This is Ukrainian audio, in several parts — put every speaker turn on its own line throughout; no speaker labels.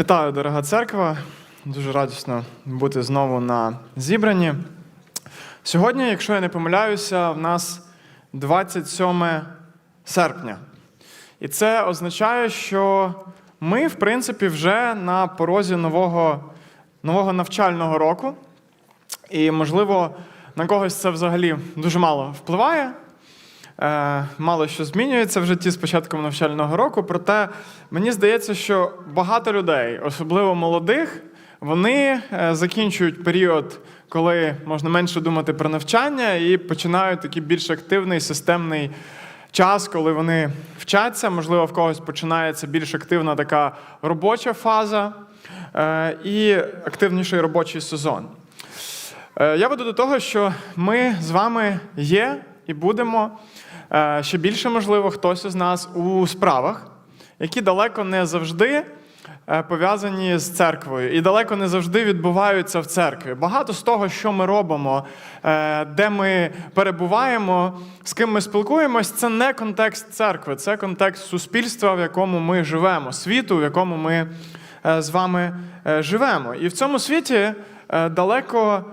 Вітаю, дорога церква. Дуже радісно бути знову на зібранні. Сьогодні, якщо я не помиляюся, в нас 27 серпня. І це означає, що ми, в принципі, вже на порозі нового, нового навчального року. І, можливо, на когось це взагалі дуже мало впливає. Е, Мало що змінюється в житті з початком навчального року, проте мені здається, що багато людей, особливо молодих, вони е, закінчують період, коли можна менше думати про навчання, і починають такий більш активний системний час, коли вони вчаться. Можливо, в когось починається більш активна така робоча фаза е, і активніший робочий сезон. Я веду до того, що ми з вами є і будемо ще більше, можливо, хтось із нас у справах, які далеко не завжди е, пов'язані з церквою і далеко не завжди відбуваються в церкві. Багато з того, що ми робимо, е, де ми перебуваємо, з ким ми спілкуємось, це не контекст церкви, це контекст суспільства, в якому ми живемо, світу, в якому ми е, з вами живемо. І в цьому світі далеко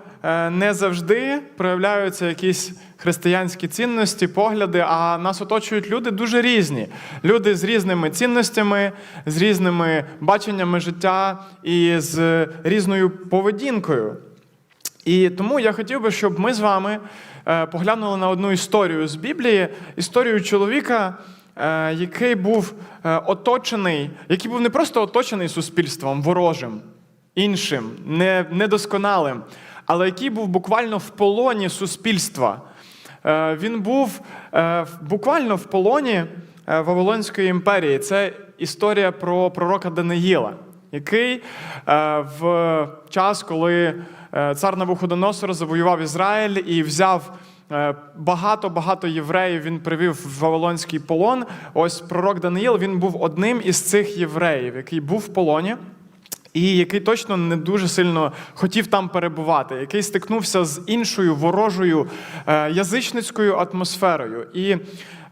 не завжди проявляються якісь християнські цінності, погляди, а нас оточують люди дуже різні. Люди з різними цінностями, з різними баченнями життя і з різною поведінкою. І тому я хотів би, щоб ми з вами е, поглянули на одну історію з Біблії, історію чоловіка, е, який був е, оточений, який був не просто оточений суспільством ворожим, іншим, недосконалим, але який був буквально в полоні суспільства. Е, Він був е, буквально в полоні е, Вавилонської імперії. Це історія про пророка Даниїла, який в час, коли цар Навуходоносор завоював Ізраїль і взяв багато-багато євреїв, він привів в Вавилонський полон. Ось пророк Даниїл він був одним із цих євреїв, який був в полоні. І який точно не дуже сильно хотів там перебувати, який стикнувся з іншою ворожою е, язичницькою атмосферою. І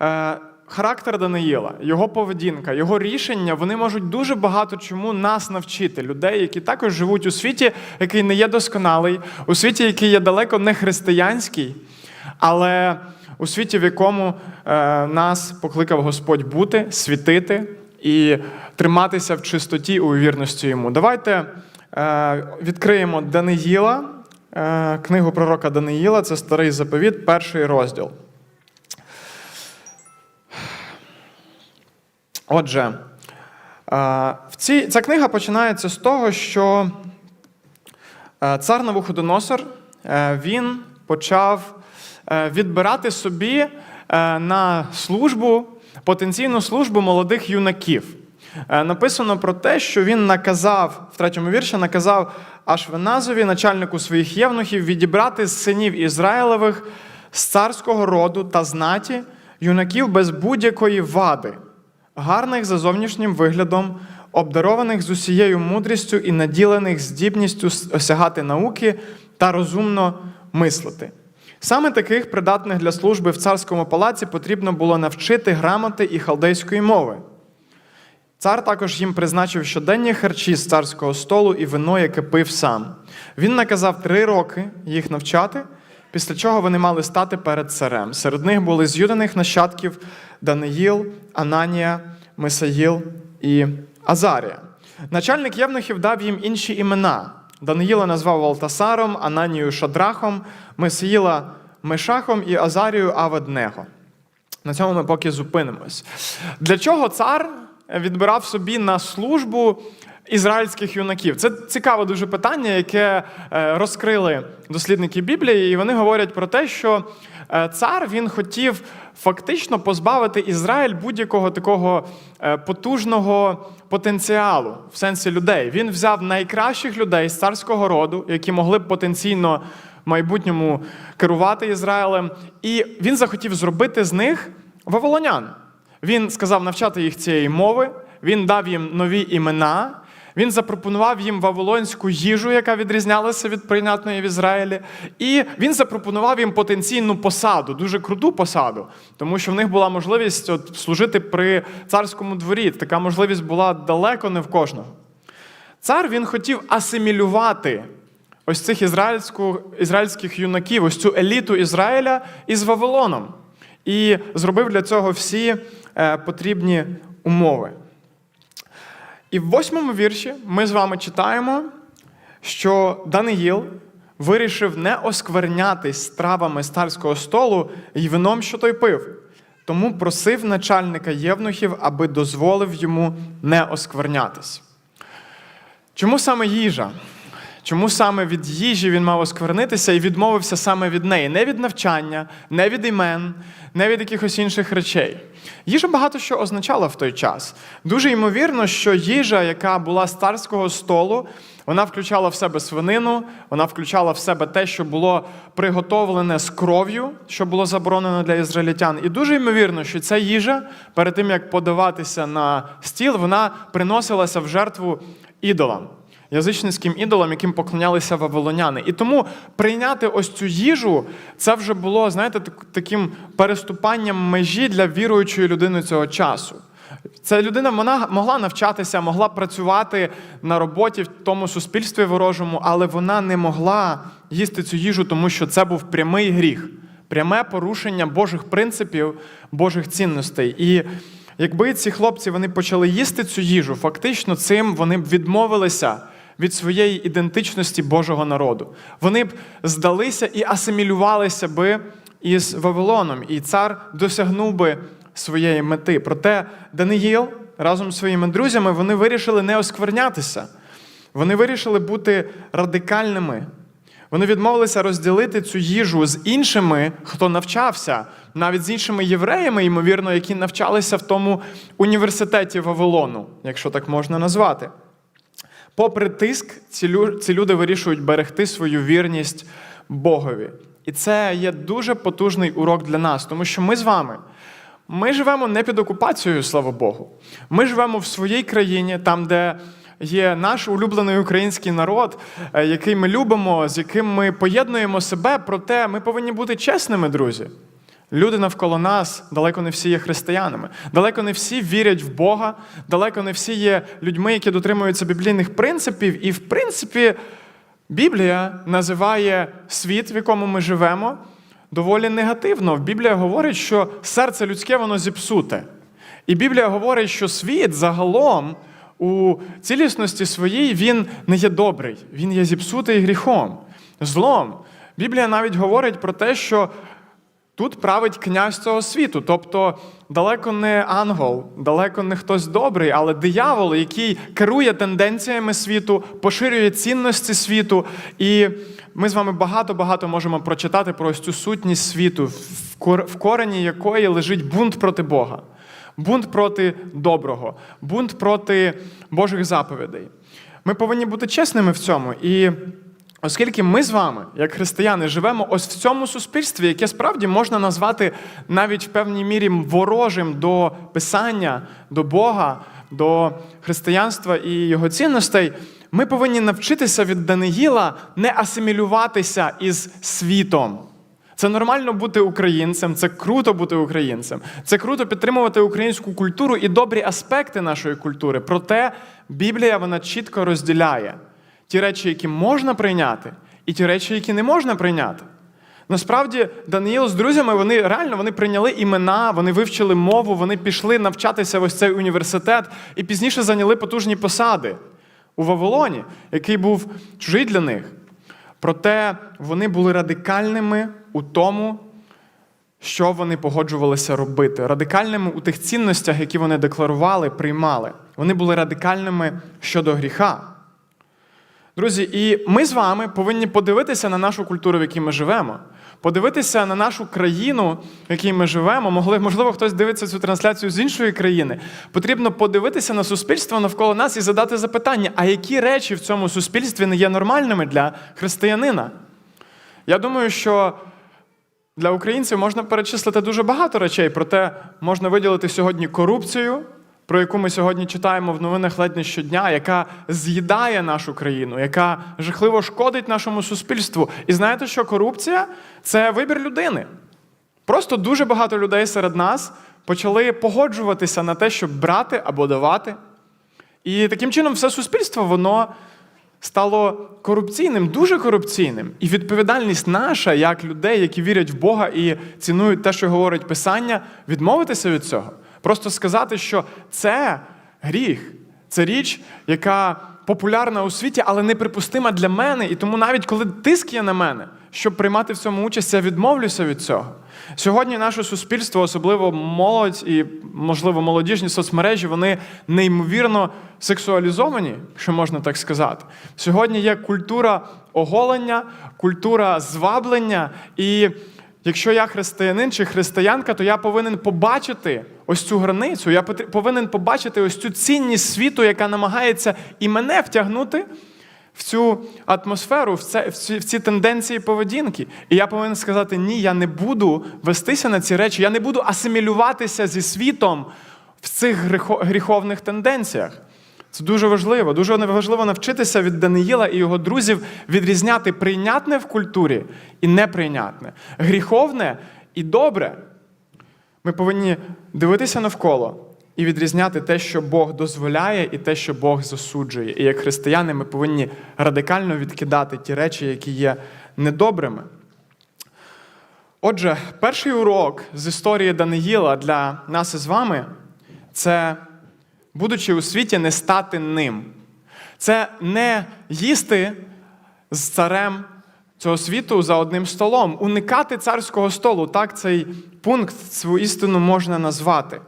е, характер Даниїла, його поведінка, його рішення, вони можуть дуже багато чому нас навчити, людей, які також живуть у світі, який не є досконалий, у світі, який є далеко не християнський, але у світі, в якому е, нас покликав Господь бути, світити і триматися в чистоті у вірності йому. Давайте е, відкриємо Даниїла, е, книгу пророка Даниїла, це старий заповіт, перший розділ. Отже, е, в цій, ця книга починається з того, що цар Навуходоносор він почав відбирати собі на службу, потенційну службу молодих юнаків. Е, Написано про те, що він наказав, в третьому вірші наказав Ашвеназові, начальнику своїх євнухів, відібрати з синів Ізраїлевих з царського роду та знаті юнаків без будь-якої вади, гарних за зовнішнім виглядом, обдарованих з усією мудрістю і наділених здібністю осягати науки та розумно мислити. Саме таких придатних для служби в царському палаці потрібно було навчити грамоти і халдейської мови. Цар також їм призначив щоденні харчі з царського столу і вино, яке пив сам. Він наказав три роки їх навчати, після чого вони мали стати перед царем. Серед них були з юданих нащадків Даниїл, Ананія, Мисаїл і Азарія. Начальник євнухів дав їм інші імена. Даниїла назвав Валтасаром, Ананію Шадрахом, Месаїла Мешахом і Азарію Аведнего. На цьому ми поки зупинимось. Для чого цар відбирав собі на службу ізраїльських юнаків? Це цікаве дуже питання, яке е, розкрили дослідники Біблії, і вони говорять про те, що е, цар він хотів фактично позбавити Ізраїль будь-якого такого е, потужного потенціалу в сенсі людей. Він взяв найкращих людей з царського роду, які могли б потенційно в майбутньому керувати Ізраїлем, і він захотів зробити з них вавилонян. Він сказав навчати їх цієї мови, він дав їм нові імена. Він запропонував їм вавилонську їжу, яка відрізнялася від прийнятної в Ізраїлі, і він запропонував їм потенційну посаду, дуже круту посаду, тому що в них була можливість от, служити при царському дворі. Така можливість була далеко не в кожного. Цар він хотів асимілювати ось цих ізраїльських юнаків, ось цю еліту Ізраїля із Вавилоном. І зробив для цього всі е, потрібні умови. І в восьмому вірші ми з вами читаємо, що Даниїл вирішив не осквернятись стравами з царського столу і вином, що той пив. Тому просив начальника євнухів, аби дозволив йому не осквернятись. Чому саме їжа? Чому саме від їжі він мав осквернитися і відмовився саме від неї? Не від навчання, не від імен, не від якихось інших речей. Їжа багато що означала в той час. Дуже ймовірно, що їжа, яка була з царського столу, вона включала в себе свинину, вона включала в себе те, що було приготовлене з кров'ю, що було заборонено для ізраїльтян. І дуже ймовірно, що ця їжа, перед тим як подаватися на стіл, вона приносилася в жертву ідолам язичницьким ідолам, яким поклонялися вавилоняни. І тому прийняти ось цю їжу, це вже було, знаєте, таким переступанням межі для віруючої людини цього часу. Ця людина вона могла навчатися, могла працювати на роботі в тому суспільстві ворожому, але вона не могла їсти цю їжу, тому що це був прямий гріх, пряме порушення Божих принципів, Божих цінностей. І якби ці хлопці вони почали їсти цю їжу, фактично цим вони б відмовилися від своєї ідентичності Божого народу. Вони б здалися і асимілювалися би із Вавилоном, і цар досягнув би своєї мети. Проте Даниїл разом з своїми друзями вони вирішили не осквернятися. Вони вирішили бути радикальними. Вони відмовилися розділити цю їжу з іншими, хто навчався, навіть з іншими євреями, ймовірно, які навчалися в тому університеті Вавилону, якщо так можна назвати. Попри тиск, ці лю- ці люди вирішують берегти свою вірність Богові. І це є дуже потужний урок для нас, тому що ми з вами. Ми живемо не під окупацією, слава Богу. Ми живемо в своїй країні, там, де є наш улюблений український народ, е, який ми любимо, з яким ми поєднуємо себе, проте ми повинні бути чесними, друзі. Люди навколо нас далеко не всі є християнами, далеко не всі вірять в Бога, далеко не всі є людьми, які дотримуються біблійних принципів. І, в принципі, Біблія називає світ, в якому ми живемо, доволі негативно. Біблія говорить, що серце людське воно зіпсуте. І Біблія говорить, що світ загалом у цілісності своїй він не є добрий, він є зіпсутий гріхом, злом. Біблія навіть говорить про те, що Тут править князь цього світу, тобто далеко не ангел, далеко не хтось добрий, але диявол, який керує тенденціями світу, поширює цінності світу. І ми з вами багато-багато можемо прочитати про ось цю сутність світу, в корені якої лежить бунт проти Бога, бунт проти доброго, бунт проти Божих заповідей. Ми повинні бути чесними в цьому. І Оскільки ми з вами, як християни, живемо ось в цьому суспільстві, яке справді можна назвати навіть в певній мірі ворожим до Писання, до Бога, до християнства і його цінностей, ми повинні навчитися від Даниїла не асимілюватися із світом. Це нормально бути українцем, це круто бути українцем. Це круто підтримувати українську культуру і добрі аспекти нашої культури. Проте Біблія вона чітко розділяє ті речі, які можна прийняти, і ті речі, які не можна прийняти. Насправді, Даниїл з друзями вони реально вони прийняли імена, вони вивчили мову, вони пішли навчатися в ось цей університет і пізніше зайняли потужні посади у Вавилоні, який був чужий для них. Проте вони були радикальними у тому, що вони погоджувалися робити, радикальними у тих цінностях, які вони декларували, приймали. Вони були радикальними щодо гріха. Друзі, і ми з вами повинні подивитися на нашу культуру, в якій ми живемо, подивитися на нашу країну, в якій ми живемо. Могли, можливо, хтось дивиться цю трансляцію з іншої країни. Потрібно подивитися на суспільство навколо нас і задати запитання, а які речі в цьому суспільстві не є нормальними для християнина? Я думаю, що для українців можна перечислити дуже багато речей, проте можна виділити сьогодні корупцію, про яку ми сьогодні читаємо в новинах ледь не щодня, яка з'їдає нашу країну, яка жахливо шкодить нашому суспільству. І знаєте, що корупція це вибір людини. Просто дуже багато людей серед нас почали погоджуватися на те, щоб брати або давати. І таким чином все суспільство воно стало корупційним, дуже корупційним. І відповідальність наша, як людей, які вірять в Бога і цінують те, що говорить Писання, відмовитися від цього. Просто сказати, що це гріх, це річ, яка популярна у світі, але неприпустима для мене. І тому навіть коли тиск є на мене, щоб приймати в цьому участь, я відмовлюся від цього. Сьогодні наше суспільство, особливо молодь і, можливо, молодіжні соцмережі, вони неймовірно сексуалізовані, якщо можна так сказати. Сьогодні є культура оголення, культура зваблення. І якщо я християнин чи християнка, то я повинен побачити ось цю границю. Я повинен побачити ось цю цінність світу, яка намагається і мене втягнути в цю атмосферу, в, це, в, ці, в ці тенденції поведінки. І я повинен сказати: ні, я не буду вестися на ці речі, я не буду асимілюватися зі світом в цих гріхо- гріховних тенденціях. Це дуже важливо. Дуже важливо навчитися від Даниїла і його друзів відрізняти прийнятне в культурі і неприйнятне, гріховне і добре. Ми повинні дивитися навколо і відрізняти те, що Бог дозволяє, і те, що Бог засуджує. І як християни ми повинні радикально відкидати ті речі, які є недобрими. Отже, перший урок з історії Даниїла для нас із вами це, будучи у світі, не стати ним. Це не їсти з царем цього світу за одним столом, уникати царського столу. Так цей пункт, цю істину можна назвати.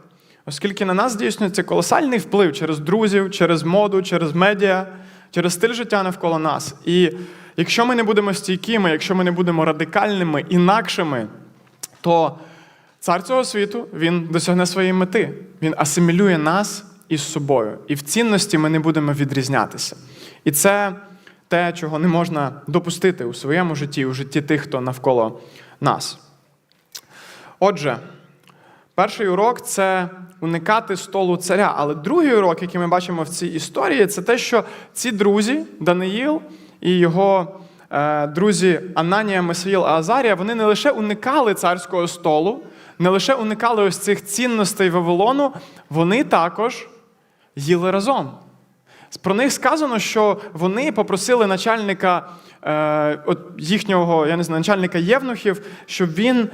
Оскільки на нас здійснюється колосальний вплив через друзів, через моду, через медіа, через стиль життя навколо нас. І якщо ми не будемо стійкими, якщо ми не будемо радикальними, інакшими, то цар цього світу він досягне своєї мети. Він асимілює нас із собою. І в цінності ми не будемо відрізнятися. І це те, чого не можна допустити у своєму житті, у житті тих, хто навколо нас. Отже, перший урок це уникати столу царя. Але другий урок, який ми бачимо в цій історії, це те, що ці друзі, Даниїл і його е, друзі Ананія, Месаїл, Азарія, вони не лише уникали царського столу, не лише уникали ось цих цінностей Вавилону, вони також їли разом. Про них сказано, що вони попросили начальника е, от їхнього, я не знаю, начальника Євнухів, щоб він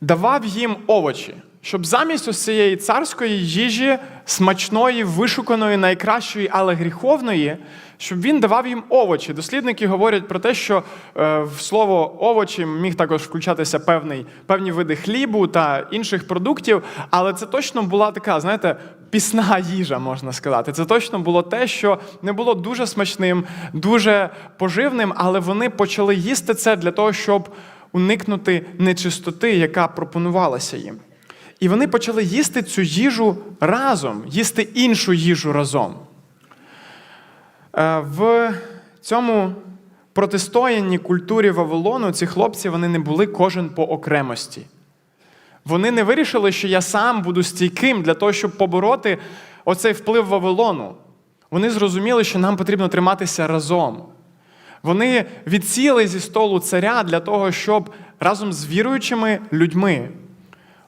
давав їм овочі, щоб замість ось цієї царської їжі, смачної, вишуканої, найкращої, але гріховної, щоб він давав їм овочі. Дослідники говорять про те, що е, в слово овочі міг також включатися певний, певні види хлібу та інших продуктів, але це точно була така, знаєте, пісна їжа, можна сказати. Це точно було те, що не було дуже смачним, дуже поживним, але вони почали їсти це для того, щоб уникнути нечистоти, яка пропонувалася їм. І вони почали їсти цю їжу разом, їсти іншу їжу разом. Е, В цьому протистоянні культурі Вавилону ці хлопці вони не були кожен по окремості. Вони не вирішили, що я сам буду стійким для того, щоб побороти оцей вплив Вавилону. Вони зрозуміли, що нам потрібно триматися разом. Вони відсіли зі столу царя для того, щоб разом з віруючими людьми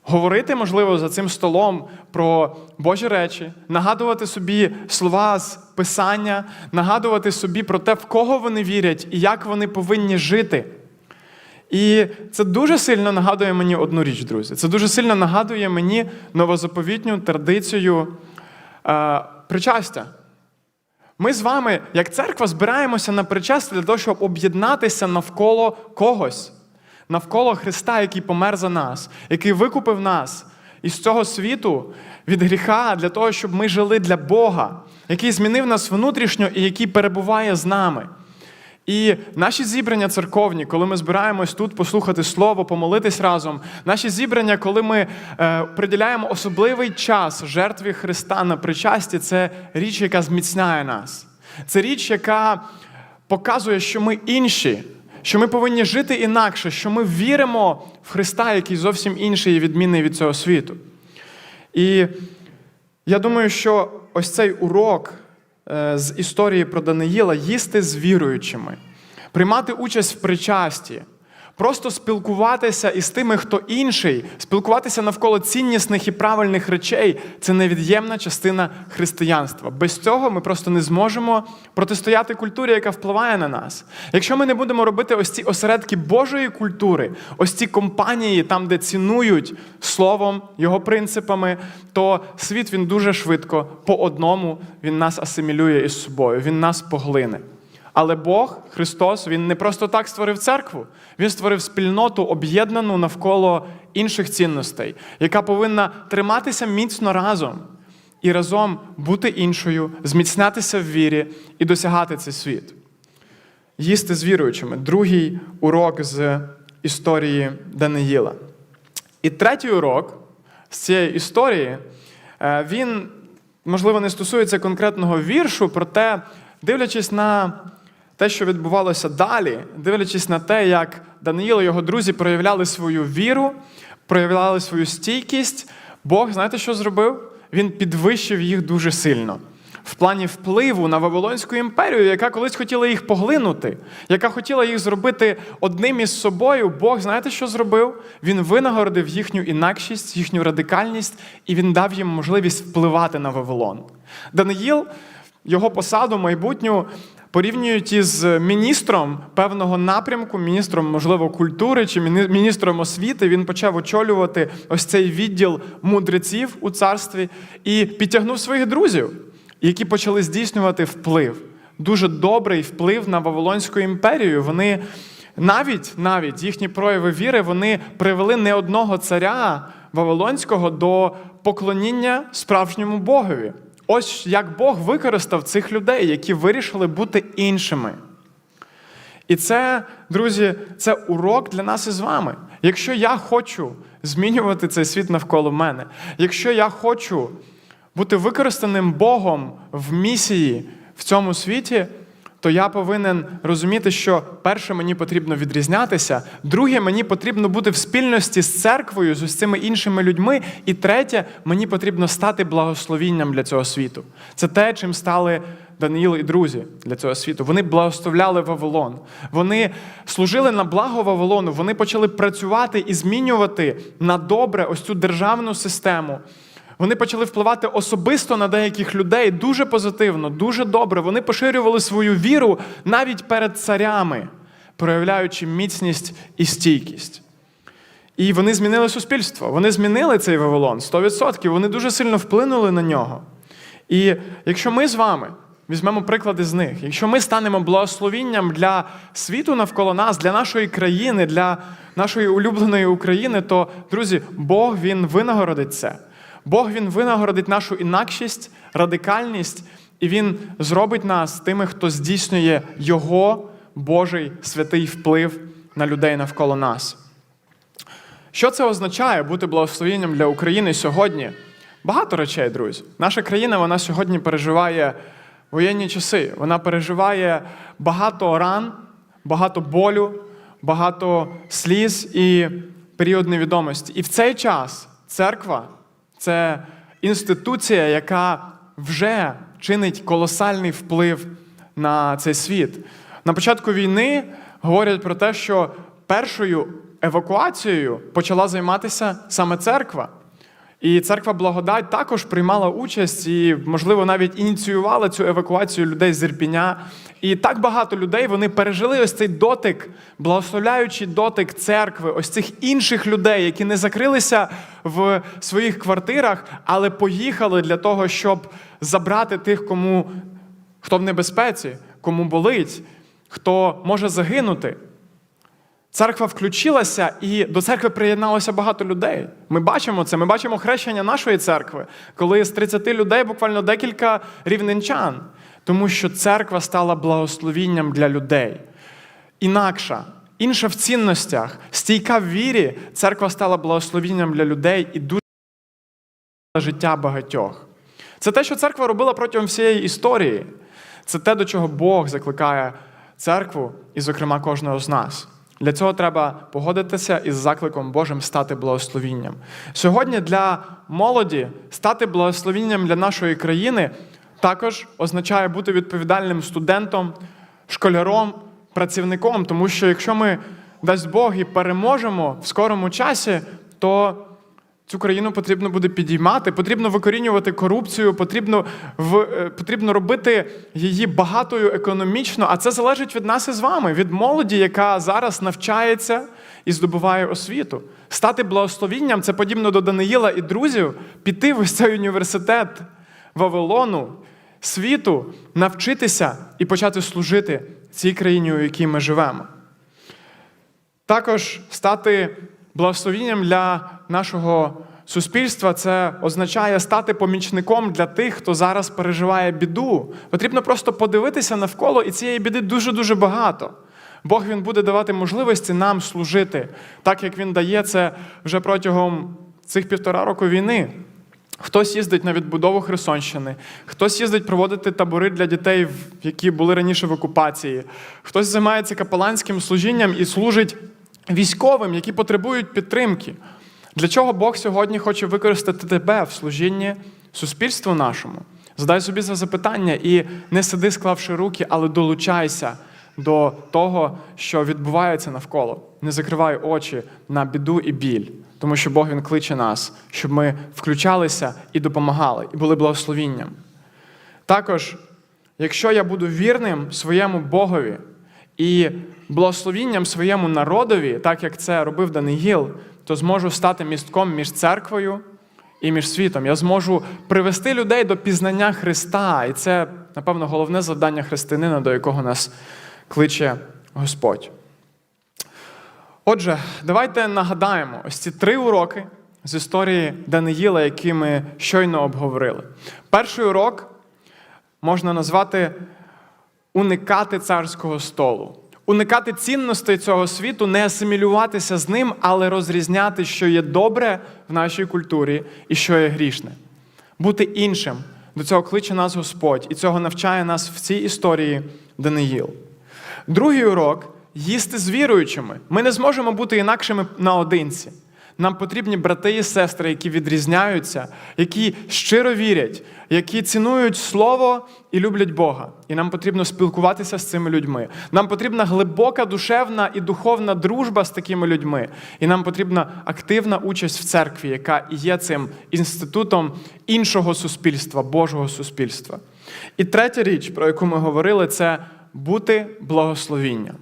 говорити, можливо, за цим столом про Божі речі, нагадувати собі слова з Писання, нагадувати собі про те, в кого вони вірять і як вони повинні жити. І це дуже сильно нагадує мені одну річ, друзі. Це дуже сильно нагадує мені новозаповітню традицію е, причастя. Ми з вами, як церква, збираємося на причастя для того, щоб об'єднатися навколо когось, навколо Христа, який помер за нас, який викупив нас із цього світу від гріха для того, щоб ми жили для Бога, який змінив нас внутрішньо і який перебуває з нами. І наші зібрання церковні, коли ми збираємось тут послухати Слово, помолитись разом, наші зібрання, коли ми е, приділяємо особливий час жертві Христа на причасті, це річ, яка зміцняє нас. Це річ, яка показує, що ми інші, що ми повинні жити інакше, що ми віримо в Христа, який зовсім інший і відмінний від цього світу. І я думаю, що ось цей урок е, з історії про Даниїла їсти з віруючими, приймати участь в причасті, Просто спілкуватися із тими, хто інший, спілкуватися навколо ціннісних і правильних речей це невід'ємна частина християнства. Без цього ми просто не зможемо протистояти культурі, яка впливає на нас. Якщо ми не будемо робити ось ці осередки Божої культури, ось ці компанії, там, де цінують словом, його принципами, то світ він дуже швидко по одному він нас асимілює із собою, він нас поглине. Але Бог, Христос, Він не просто так створив церкву, Він створив спільноту, об'єднану навколо інших цінностей, яка повинна триматися міцно разом і разом бути іншою, зміцнятися в вірі і досягати цей світ. Їсти з віруючими. Другий урок з історії Даниїла. І третій урок з цієї історії, е, він, можливо, не стосується конкретного віршу, проте, дивлячись на те, що відбувалося далі, дивлячись на те, як Даниїл і його друзі проявляли свою віру, проявляли свою стійкість, Бог, знаєте, що зробив? Він підвищив їх дуже сильно. В плані впливу на Вавилонську імперію, яка колись хотіла їх поглинути, яка хотіла їх зробити одним із собою, Бог, знаєте, що зробив? Він винагородив їхню інакшість, їхню радикальність, і він дав їм можливість впливати на Вавилон. Даниїл, його посаду майбутню порівнюють із міністром певного напрямку, міністром, можливо, культури чи міністром освіти. Він почав очолювати ось цей відділ мудреців у царстві і підтягнув своїх друзів, які почали здійснювати вплив. Дуже добрий вплив на Вавилонську імперію. Вони навіть навіть їхні прояви віри вони привели не одного царя Вавилонського до поклоніння справжньому Богові. Ось як Бог використав цих людей, які вирішили бути іншими. І це, друзі, це урок для нас із вами. Якщо я хочу змінювати цей світ навколо мене, якщо я хочу бути використаним Богом в місії в цьому світі, то я повинен розуміти, що перше мені потрібно відрізнятися, друге, мені потрібно бути в спільності з церквою, з ось цими іншими людьми. І третє, мені потрібно стати благословінням для цього світу. Це те, чим стали Даниїл і друзі для цього світу. Вони благословляли Вавилон. Вони служили на благо Вавилону. Вони почали працювати і змінювати на добре ось цю державну систему. Вони почали впливати особисто на деяких людей дуже позитивно, дуже добре. Вони поширювали свою віру навіть перед царями, проявляючи міцність і стійкість. І вони змінили суспільство. Вони змінили цей Вавилон 100%. Вони дуже сильно вплинули на нього. І якщо ми з вами візьмемо приклади з них, якщо ми станемо благословінням для світу навколо нас, для нашої країни, для нашої улюбленої України, то, друзі, Бог Він винагородить це. Бог Він винагородить нашу інакшість, радикальність, і Він зробить нас тими, хто здійснює Його Божий святий вплив на людей навколо нас. Що це означає бути благословенням для України сьогодні? Багато речей, друзі. Наша країна вона сьогодні переживає воєнні часи. Вона переживає багато ран, багато болю, багато сліз і період невідомості. І в цей час церква це інституція, яка вже чинить колосальний вплив на цей світ. На початку війни говорять про те, що першою евакуацією почала займатися саме церква. І церква Благодать також приймала участь і, можливо, навіть ініціювала цю евакуацію людей з Ірпіня. І так багато людей вони пережили ось цей дотик, благословляючи дотик церкви, ось цих інших людей, які не закрилися в своїх квартирах, але поїхали для того, щоб забрати тих, кому хто в небезпеці, кому болить, хто може загинути. Церква включилася, і до церкви приєдналося багато людей. Ми бачимо це. Ми бачимо хрещення нашої церкви, коли з 30 людей буквально декілька рівненчан, тому що церква стала благословінням для людей. Інакша, інша в цінностях, стійка в вірі, церква стала благословінням для людей і дуже життя багатьох. Це те, що церква робила протягом всієї історії. Це те, до чого Бог закликає церкву, і, зокрема, кожного з нас. Для цього треба погодитися із закликом Божим стати благословінням. Сьогодні для молоді стати благословінням для нашої країни також означає бути відповідальним студентом, школяром, працівником, тому що якщо ми дасть Бог і переможемо в скорому часі, то цю країну потрібно буде підіймати, потрібно викорінювати корупцію, потрібно, в, е, потрібно робити її багатою економічно. А це залежить від нас із вами, від молоді, яка зараз навчається і здобуває освіту. Стати благословінням це подібно до Даниїла і друзів, піти в цей університет Вавилону, світу, навчитися і почати служити цій країні, у якій ми живемо. Також стати благословінням для нашого суспільства це означає стати помічником для тих, хто зараз переживає біду. Потрібно просто подивитися навколо, і цієї біди дуже-дуже багато. Бог він буде давати можливості нам служити, так як він дає це вже протягом цих півтора року війни. Хтось їздить на відбудову Херсонщини, хтось їздить проводити табори для дітей, які були раніше в окупації, хтось займається капеланським служінням і служить військовим, які потребують підтримки. Для чого Бог сьогодні хоче використати тебе в служінні суспільству нашому? Задай собі це запитання і не сиди, склавши руки, але долучайся до того, що відбувається навколо. Не закривай очі на біду і біль, тому що Бог Він кличе нас, щоб ми включалися і допомагали, і були благословінням. Також, якщо я буду вірним своєму Богові і благословінням своєму народові, так як це робив Даниїл, то зможу стати містком між церквою і між світом. Я зможу привести людей до пізнання Христа. І це, напевно, головне завдання християнина, до якого нас кличе Господь. Отже, давайте нагадаємо ось ці три уроки з історії Даниїла, які ми щойно обговорили. Перший урок можна назвати уникати царського столу. Уникати цінностей цього світу, не асимілюватися з ним, але розрізняти, що є добре в нашій культурі і що є грішне. Бути іншим. До цього кличе нас Господь, і цього навчає нас в цій історії Даниїл. Другий урок їсти з віруючими. Ми не зможемо бути інакшими наодинці. Нам потрібні брати і сестри, які відрізняються, які щиро вірять, які цінують слово і люблять Бога. І нам потрібно спілкуватися з цими людьми. Нам потрібна глибока душевна і духовна дружба з такими людьми. І нам потрібна активна участь в церкві, яка є цим інститутом іншого суспільства, Божого суспільства. І третя річ, про яку ми говорили, це бути благословінням.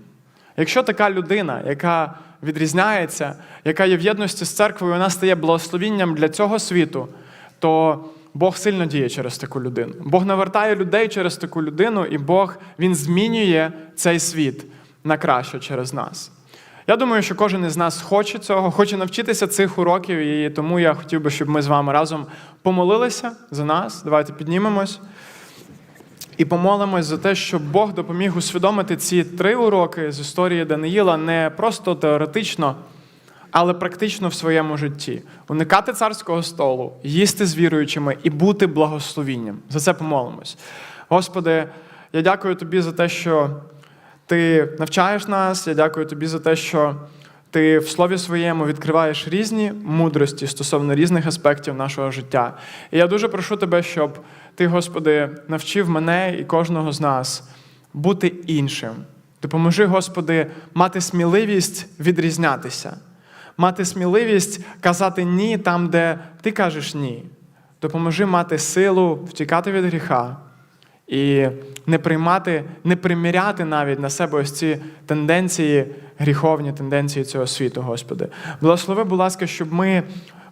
Якщо така людина, яка відрізняється, яка є в єдності з церквою, вона стає благословінням для цього світу, то Бог сильно діє через таку людину. Бог навертає людей через таку людину, і Бог Він змінює цей світ на краще через нас. Я думаю, що кожен із нас хоче цього, хоче навчитися цих уроків, і тому я хотів би, щоб ми з вами разом помолилися за нас. Давайте піднімемось. І помолимось за те, щоб Бог допоміг усвідомити ці три уроки з історії Даниїла не просто теоретично, але практично в своєму житті. Уникати царського столу, їсти з віруючими і бути благословінням. За це помолимось. Господи, я дякую Тобі за те, що Ти навчаєш нас. Я дякую Тобі за те, що ти в слові своєму відкриваєш різні мудрості стосовно різних аспектів нашого життя. І я дуже прошу тебе, щоб ти, Господи, навчив мене і кожного з нас бути іншим. Допоможи, Господи, мати сміливість відрізнятися, мати сміливість казати ні там, де ти кажеш ні. Допоможи мати силу втікати від гріха і не приймати, не приміряти навіть на себе ось ці тенденції, гріховні тенденції цього світу, Господи. Благослови, будь ласка, щоб ми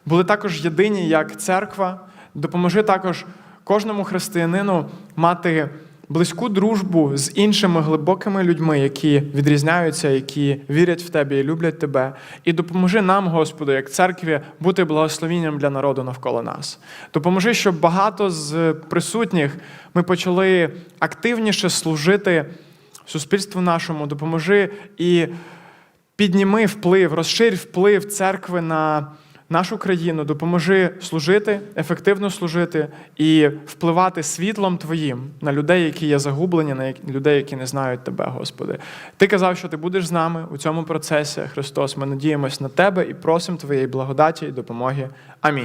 були також єдині як церква. Допоможи також кожному християнину мати близьку дружбу з іншими глибокими людьми, які відрізняються, які вірять в тебе і люблять тебе. І допоможи нам, Господи, як церкві, бути благословінням для народу навколо нас. Допоможи, щоб багато з присутніх ми почали активніше служити суспільству нашому. Допоможи і підніми вплив, розширь вплив церкви на нашу країну, допоможи служити, ефективно служити і впливати світлом Твоїм на людей, які є загублені, на людей, які не знають Тебе, Господи. Ти казав, що ти будеш з нами у цьому процесі, Христос. Ми надіємось на Тебе і просимо Твоєї благодаті і допомоги. Амінь.